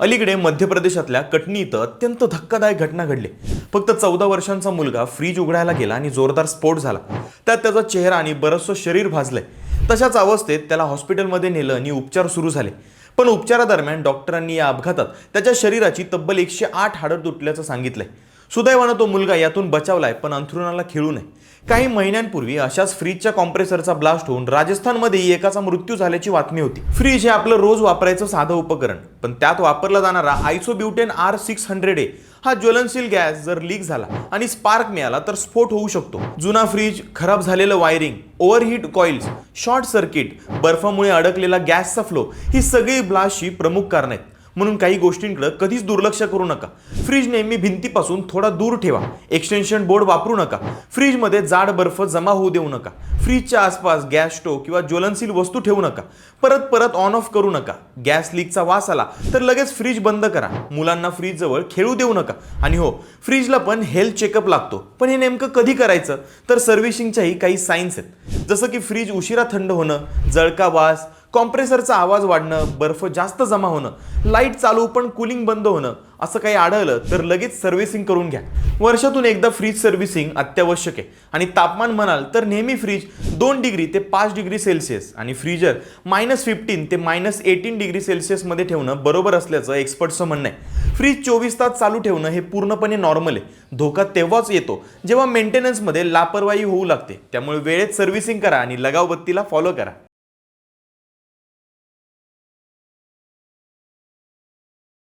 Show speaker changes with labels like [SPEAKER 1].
[SPEAKER 1] अलीकडे मध्य प्रदेशातल्या कटनी इथं अत्यंत धक्कादायक घटना घडली. फक्त चौदा वर्षांचा मुलगा फ्रीज उघडायला गेला आणि जोरदार स्फोट झाला. त्यात त्याचा चेहरा आणि बरंचसं शरीर भाजलंय. तशाच अवस्थेत त्याला हॉस्पिटलमध्ये नेलं आणि उपचार सुरू झाले. पण उपचारादरम्यान डॉक्टरांनी या अपघातात त्याच्या शरीराची तब्बल एकशे आठ हाडं तुटल्याचं सांगितलंय. सुदैवानं तो मुलगा यातून बचावलाय पण अंथरुणाला खेळू नये. काही महिन्यांपूर्वी अशाच फ्रीजच्या कॉम्प्रेसरचा ब्लास्ट होऊन राजस्थानमध्ये एकाचा मृत्यू झाल्याची बातमी होती. फ्रीज हे आपलं रोज वापरायचं साधं उपकरण. पण त्यात वापरला जाणारा isobutane R six hundred A हा ज्वलनशील गॅस जर लीक झाला आणि स्पार्क मिळाला तर स्फोट होऊ शकतो. जुना फ्रीज खराब झालेलं wiring overheat coils short circuit बर्फामुळे अडकलेला गॅसचा फ्लो ही सगळी ब्लास्टची प्रमुख कारणं आहेत. म्हणून काही गोष्टींकडे कधीच दुर्लक्ष करू नका. फ्रीज नेहमी भिंतीपासून थोडा दूर ठेवा. एक्सटेन्शन बोर्ड वापरू नका. फ्रीजमध्ये जाड बर्फ जमा होऊ देऊ नका. फ्रीजच्या आसपास गॅस स्टोव किंवा ज्वलनशील वस्तू ठेवू नका. परत परत ऑन ऑफ करू नका. गॅस लीकचा वास आला तर लगेच फ्रीज बंद करा. मुलांना फ्रीजजवळ खेळू देऊ नका. आणि हो फ्रीजला पण हेल्थ चेकअप लागतो. पण हे नेमकं कधी करायचं? तर सर्व्हिसिंगच्याही काही सायन्स आहेत. जसं की फ्रीज उशिरा थंड होणं जळका वास कॉम्प्रेसरचा आवाज वाढणं बर्फ जास्त जमा होणं लाइट चालू पण कुलिंग बंद होणं असं काही आढळलं तर लगेच सर्व्हिसिंग करून घ्या. वर्षातून एकदा फ्रीज सर्व्हिसिंग अत्यावश्यक आहे. आणि तापमान म्हणाल तर नेहमी फ्रीज दोन डिग्री ते पाच डिग्री सेल्सिअस आणि फ्रीजर मायनस फिफ्टीन ते मायनस एटीन डिग्री सेल्सिअसमध्ये ठेवणं बरोबर असल्याचं एक्सपर्टचं म्हणणं आहे. फ्रीज चोवीस तास चालू ठेवणं हे पूर्णपणे नॉर्मल आहे. धोका तेव्हाच येतो जेव्हा मेंटेनन्समध्ये लापरवाही होऊ लागते. त्यामुळे वेळेत सर्व्हिसिंग करा आणि लगावबत्तीला फॉलो करा.